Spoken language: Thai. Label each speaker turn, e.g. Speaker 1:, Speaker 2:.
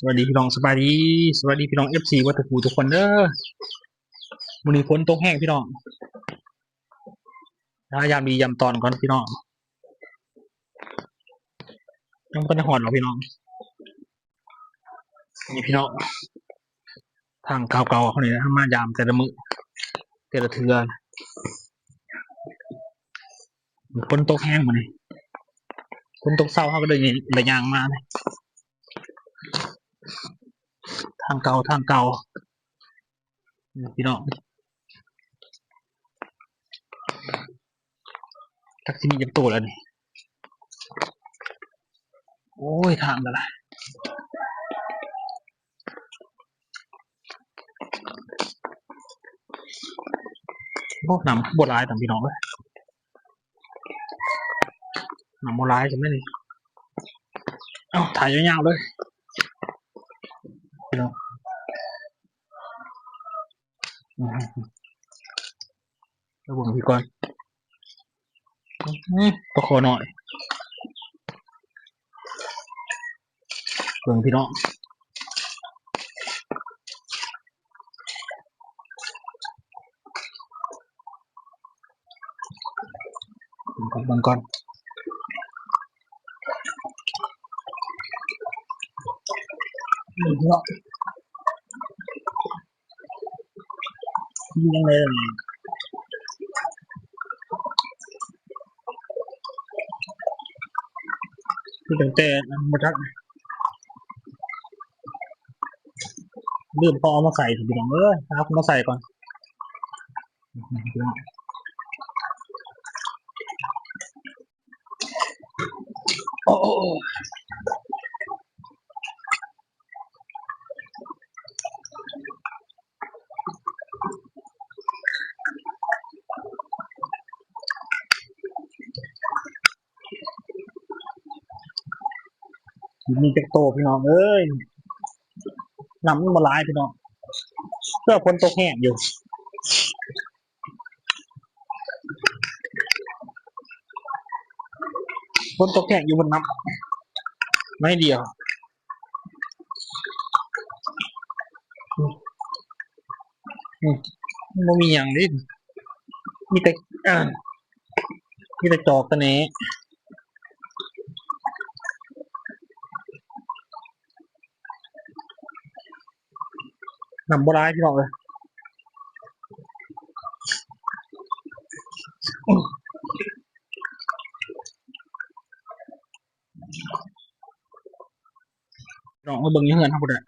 Speaker 1: สวัสดีพี่น้องสบายดีสวัสดีพี่น้องเอฟซีวัตถุทุกคนเด้อมื้อนี้ฝนตกแห้งพี่น้องนะยามดียามตอนก่อนพี่น้องยังบ่ทันได้หอดหรอพี่น้องนี่พี่น้องทางเก่าๆเขานี่นะมายามแต่ละมือแต่ละเทือนฝนตกแห้งมื้อนี้นตกเศร้าเขาก็เลยนี่ระยางมาเนี่ย ทางเก่าทางเก่าพี่น้องทักซี่มีจับตัวแล้วนี่ โอ้ย ทางอะไรพวกนำบวร้ายต่างพี่น้องเลยนำบวร้ายใช่ไหมนี่ เอ้าถ่ายยาวๆเลย พี่น้องอืมระวังพี่ก่อนอืมประคอหน่อยเบิ่งพี่น้องเบิ่งก่อนเบิ่งก่อนอืมพี่น้อง ยังไงล่ะนี่คือตั้งแต่มาทักเริ่มพอเอามาใส่ถึงพี่น้องเอ้ยเอามาใส่ก่อนโอ้ มีจักโตพี่น้องเอ้ยน้ำมันมาลายพี่น้องเพื่อคนตกแห้งอยู่คนตกแห้งอยู่บนน้ำไม่เดียวอืมอืมมันมีอย่างนี้มีแต่อ่ามีแต่จอกตะเนะ นำบร้ายพี่น้องเลยอื้อพี่น้องมาเบิ่งยังเงินครับผมเด้อ